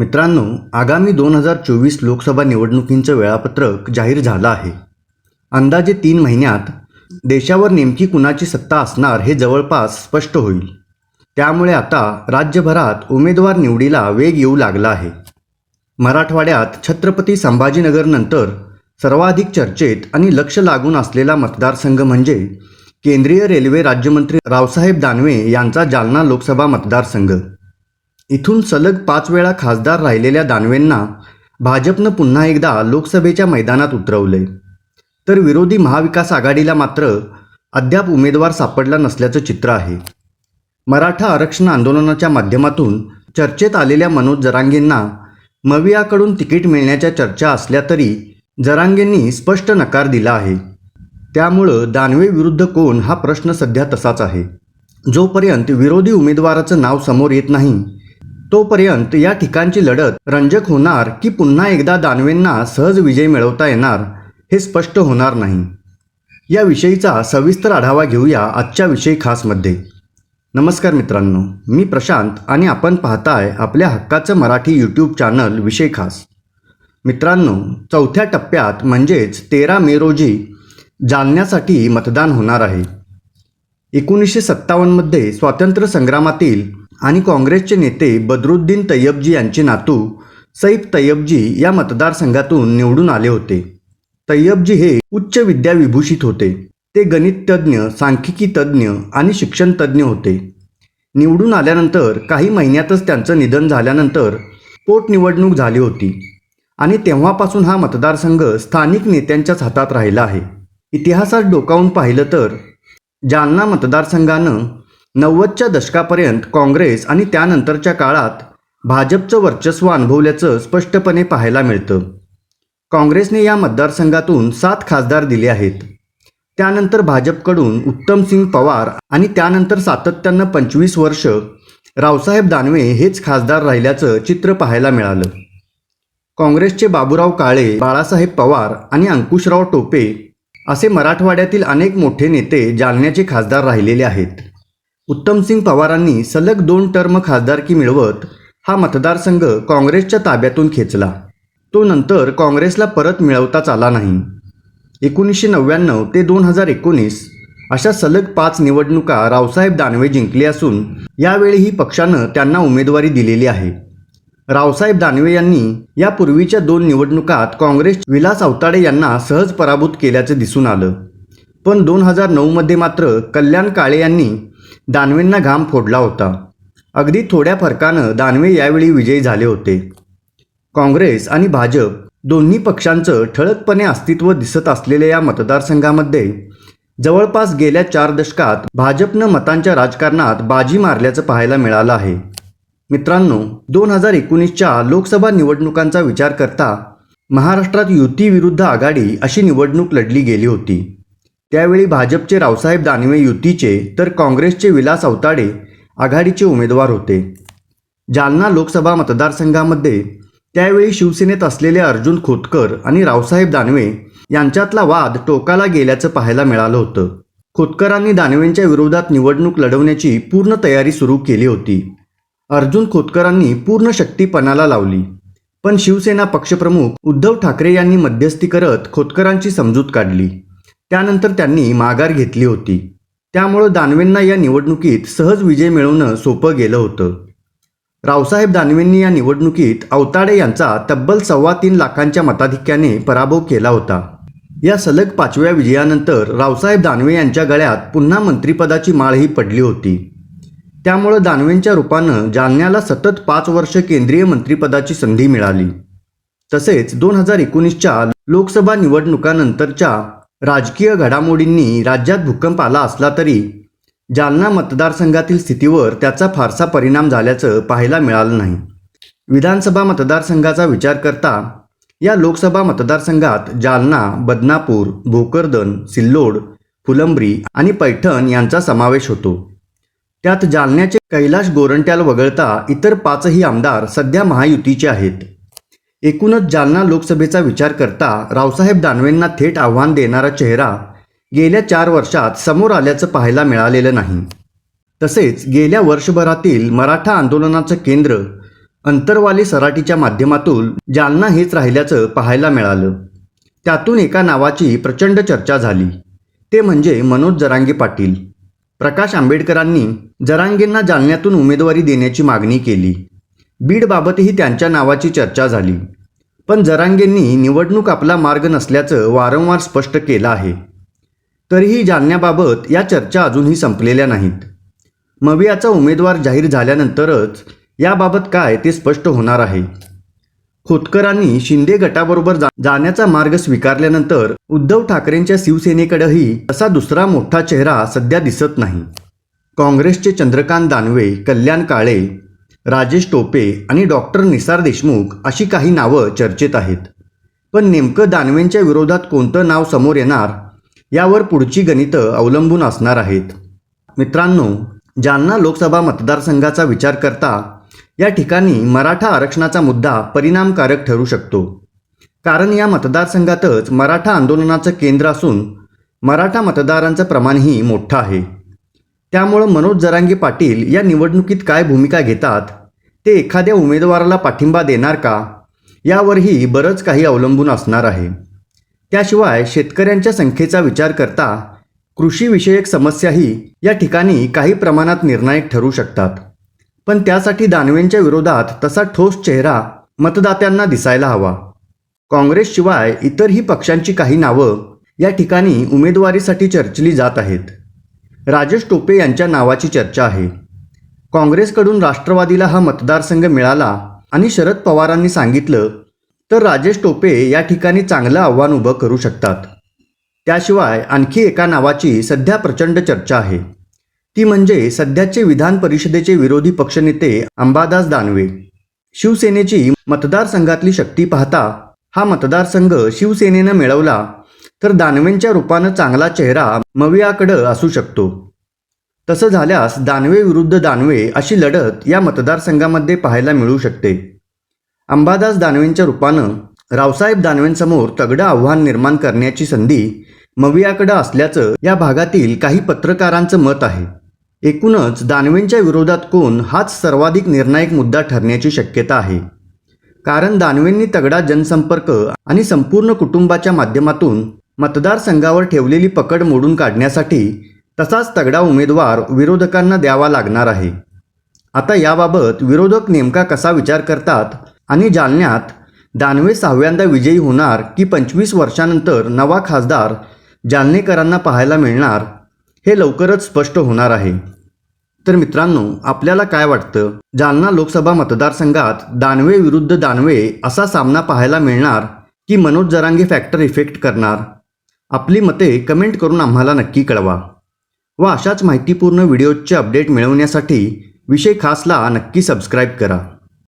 मित्रांनो आगामी दोन हजार चोवीस लोकसभा निवडणुकींचं वेळापत्रक जाहीर झालं आहे. अंदाजे तीन महिन्यात देशावर नेमकी कुणाची सत्ता असणार हे जवळपास स्पष्ट होईल. त्यामुळे आता राज्यभरात उमेदवार निवडीला वेग येऊ लागला आहे. मराठवाड्यात छत्रपती संभाजीनगरनंतर सर्वाधिक चर्चेत आणि लक्ष लागून असलेला मतदारसंघ म्हणजे केंद्रीय रेल्वे राज्यमंत्री रावसाहेब दानवे यांचा जालना लोकसभा मतदारसंघ. इथून सलग पाच वेळा खासदार राहिलेल्या दानवेंना भाजपनं पुन्हा एकदा लोकसभेच्या मैदानात उतरवले तर विरोधी महाविकास आघाडीला मात्र अद्याप उमेदवार सापडला नसल्याचं चित्र आहे. मराठा आरक्षण आंदोलनाच्या माध्यमातून चर्चेत आलेल्या मनोज जरांगेंना मवियाकडून तिकीट मिळण्याच्या चर्चा असल्या तरी जरांगेंनी स्पष्ट नकार दिला आहे. त्यामुळं दानवे विरुद्ध कोण हा प्रश्न सध्या तसाच आहे. जोपर्यंत विरोधी उमेदवाराचं नाव समोर येत नाही तोपर्यंत या ठिकाणची लढत रंजक होणार की पुन्हा एकदा दानवेंना सहज विजय मिळवता येणार हे स्पष्ट होणार नाही. याविषयीचा सविस्तर आढावा घेऊया आजच्या विषयी खासमध्ये नमस्कार मित्रांनो मी प्रशांत आणि आपण पाहताय आपल्या हक्काचं मराठी यूट्यूब चॅनल विषय खास. मित्रांनो चौथ्या टप्प्यात म्हणजेच तेरा मे रोजी जालन्यासाठी मतदान होणार आहे. एकोणीसशे सत्तावन्नमध्ये स्वातंत्र्य संग्रामातील आणि काँग्रेसचे नेते बदरुद्दीन तय्यबजी यांचे नातू सैफ तय्यबजी या मतदारसंघातून निवडून आले होते. तय्यबजी हे उच्च विद्याविभूषित होते. ते गणिततज्ज्ञ सांख्यिकी तज्ज्ञ आणि शिक्षणतज्ज्ञ होते. निवडून आल्यानंतर काही महिन्यातच त्यांचं निधन झाल्यानंतर पोटनिवडणूक झाली होती आणि तेव्हापासून हा मतदारसंघ स्थानिक नेत्यांच्याच हातात राहिला आहे. इतिहासात डोकावून पाहिलं तर जालना मतदारसंघानं नव्वदच्या दशकापर्यंत काँग्रेस आणि त्यानंतरच्या काळात भाजपचं वर्चस्व अनुभवल्याचं स्पष्टपणे पाहायला मिळतं. काँग्रेसने या मतदारसंघातून सात खासदार दिले आहेत. त्यानंतर भाजपकडून उत्तमसिंग पवार आणि त्यानंतर सातत्यानं पंचवीस वर्ष रावसाहेब दानवे हेच खासदार राहिल्याचं चित्र पाहायला मिळालं. काँग्रेसचे बाबूराव काळे बाळासाहेब पवार आणि अंकुशराव टोपे असे मराठवाड्यातील अनेक मोठे नेते जालन्याचे खासदार राहिलेले आहेत. उत्तमसिंग पवारांनी सलग दोन टर्म खासदारकी मिळवत हा मतदारसंघ काँग्रेसच्या ताब्यातून खेचला. तो नंतर काँग्रेसला परत मिळवताच आला नाही. एकोणीसशे नव्याण्णव ते दोन हजार एकोणीस अशा सलग पाच निवडणुका रावसाहेब दानवे जिंकले असून यावेळीही पक्षानं त्यांना उमेदवारी दिलेली आहे. रावसाहेब दानवे यांनी यापूर्वीच्या दोन निवडणुकात काँग्रेस विलास अवताडे यांना सहज पराभूत केल्याचं दिसून आलं. पण दोन हजार नऊमध्ये मात्र कल्याण काळे यांनी दानवेंना घाम फोडला होता. अगदी थोड्या फरकानं दानवे यावेळी विजयी झाले होते. काँग्रेस आणि भाजप दोन्ही पक्षांचं ठळकपणे अस्तित्व दिसत असलेल्या या मतदारसंघामध्ये जवळपास गेल्या चार दशकात भाजपनं मतांच्या राजकारणात बाजी मारल्याचं पाहायला मिळालं आहे. मित्रांनो दोन हजार एकोणीसच्या लोकसभा निवडणुकांचा विचार करता महाराष्ट्रात युतीविरुद्ध आघाडी अशी निवडणूक लढली गेली होती. त्यावेळी भाजपचे रावसाहेब दानवे युतीचे तर काँग्रेसचे विलास अवताडे आघाडीचे उमेदवार होते. जालना लोकसभा मतदारसंघामध्ये त्यावेळी शिवसेनेत असलेले अर्जुन खोतकर आणि रावसाहेब दानवे यांच्यातला वाद टोकाला गेल्याचं पाहायला मिळालं होतं. खोतकरांनी दानवेंच्या विरोधात निवडणूक लढवण्याची पूर्ण तयारी सुरू केली होती. अर्जुन खोतकरांनी पूर्ण शक्तीपणाला लावली. पण शिवसेना पक्षप्रमुख उद्धव ठाकरे यांनी मध्यस्थी करत खोतकरांची समजूत काढली. त्यानंतर त्यांनी माघार घेतली होती. त्यामुळं दानवेंना या निवडणुकीत सहज विजय मिळवणं सोपं गेलं होतं. रावसाहेब दानवेंनी या निवडणुकीत अवताडे यांचा तब्बल सव्वा तीन लाखांच्या मताधिक्याने पराभव केला होता. या सलग पाचव्या विजयानंतर रावसाहेब दानवे यांच्या गळ्यात पुन्हा मंत्रिपदाची माळही पडली होती. त्यामुळं दानवेंच्या रूपानं जालन्याला सतत पाच वर्ष केंद्रीय मंत्रिपदाची संधी मिळाली. तसेच दोन हजार एकोणीसच्या लोकसभा निवडणुकानंतरच्या राजकीय घडामोडींनी राज्यात भूकंप आला असला तरी जालना मतदारसंघातील स्थितीवर त्याचा फारसा परिणाम झाल्याचं पाहायला मिळालं नाही. विधानसभा मतदारसंघाचा विचार करता या लोकसभा मतदारसंघात जालना बदनापूर भोकरदन सिल्लोड फुलंब्री आणि पैठण यांचा समावेश होतो. त्यात जालन्याचे कैलाश गोरंट्याल वगळता इतर पाचही आमदार सध्या महायुतीचे आहेत. एकूणच जालना लोकसभेचा विचार करता रावसाहेब दानवेंना थेट आव्हान देणारा चेहरा गेल्या चार वर्षात समोर आल्याचं पाहायला मिळालेलं नाही. तसेच गेल्या वर्षभरातील मराठा आंदोलनाचं केंद्र अंतरवाली सराटीच्या माध्यमातून जालना हेच राहिल्याचं पाहायला मिळालं. त्यातून एका नावाची प्रचंड चर्चा झाली. ते म्हणजे मनोज जरांगे पाटील. प्रकाश आंबेडकरांनी जरांगेंना जालन्यातून उमेदवारी देण्याची मागणी केली. बीडबाबतही त्यांच्या नावाची चर्चा झाली. पण जरांगेंनी निवडणूक आपला मार्ग नसल्याचं वारंवार स्पष्ट केलं आहे. तरीही जालन्याबाबत या चर्चा अजूनही संपलेल्या नाहीत. मवियाचा उमेदवार जाहीर झाल्यानंतरच याबाबत काय ते स्पष्ट होणार आहे. खोतकरांनी शिंदे गटाबरोबर जा जाण्याचा मार्ग स्वीकारल्यानंतर उद्धव ठाकरेंच्या शिवसेनेकडेही असा दुसरा मोठा चेहरा सध्या दिसत नाही. काँग्रेसचे चंद्रकांत दानवे कल्याण काळे राजेश टोपे आणि डॉक्टर निसार देशमुख अशी काही नावं चर्चेत आहेत. पण नेमकं दानवेंच्या विरोधात कोणतं नाव समोर येणार यावर पुढची गणितं अवलंबून असणार आहेत. मित्रांनो जालना लोकसभा मतदारसंघाचा विचार करता या ठिकाणी मराठा आरक्षणाचा मुद्दा परिणामकारक ठरू शकतो. कारण या मतदारसंघातच मराठा आंदोलनाचं केंद्र असून मराठा मतदारांचं प्रमाणही मोठं आहे. त्यामुळं मनोज जरांगे पाटील या निवडणुकीत काय भूमिका घेतात ते एखाद्या उमेदवाराला पाठिंबा देणार का? यावरही बरंच काही अवलंबून असणार आहे. त्याशिवाय शेतकऱ्यांच्या संख्येचा विचार करता कृषीविषयक समस्याही या ठिकाणी काही प्रमाणात निर्णायक ठरू शकतात. पण त्यासाठी दानवेंच्या विरोधात तसा ठोस चेहरा मतदात्यांना दिसायला हवा. काँग्रेसशिवाय इतरही पक्षांची काही नावं या ठिकाणी उमेदवारीसाठी चर्चली जात आहेत. राजेश टोपे यांच्या नावाची चर्चा आहे. काँग्रेसकडून राष्ट्रवादीला हा मतदारसंघ मिळाला आणि शरद पवारांनी सांगितलं तर राजेश टोपे या ठिकाणी चांगलं आव्हान उभं करू शकतात. त्याशिवाय आणखी एका नावाची सध्या प्रचंड चर्चा आहे. ती म्हणजे सध्याचे विधान परिषदेचे विरोधी पक्षनेते अंबादास दानवे. शिवसेनेची मतदारसंघातली शक्ती पाहता हा मतदारसंघ शिवसेनेनं मिळवला तर दानवेंच्या रूपानं चांगला चेहरा मवियाकडं असू शकतो. तसं झाल्यास दानवे विरुद्ध दानवे अशी लढत या मतदारसंघामध्ये पाहायला मिळू शकते. अंबादास दानवेंच्या रूपानं रावसाहेब दानवेंसमोर तगडं आव्हान निर्माण करण्याची संधी मवियाकडं असल्याचं या भागातील काही पत्रकारांचं मत आहे. एकूणच दानवेंच्या विरोधात कोण हाच सर्वाधिक निर्णायक मुद्दा ठरण्याची शक्यता आहे. कारण दानवेंनी तगडा जनसंपर्क आणि संपूर्ण कुटुंबाच्या माध्यमातून मतदारसंघावर ठेवलेली पकड मोडून काढण्यासाठी तसाच तगडा उमेदवार विरोधकांना द्यावा लागणार आहे. आता याबाबत विरोधक नेमका कसा विचार करतात आणि जालन्यात दानवे सहाव्यांदा विजयी होणार की पंचवीस वर्षानंतर नवा खासदार जालनेकरांना पाहायला मिळणार हे लवकरच स्पष्ट होणार आहे. तर मित्रांनो आपल्याला काय वाटतं? जालना लोकसभा मतदारसंघात दानवे विरुद्ध दानवे असा सामना पाहायला मिळणार की मनोज जरांगे फॅक्टर इफेक्ट करणार? आपली मते कमेंट करून आम्हाला नक्की कळवा. व अशाच माहितीपूर्ण व्हिडिओजचे अपडेट मिळवण्यासाठी विषय खासला नक्की सबस्क्राईब करा.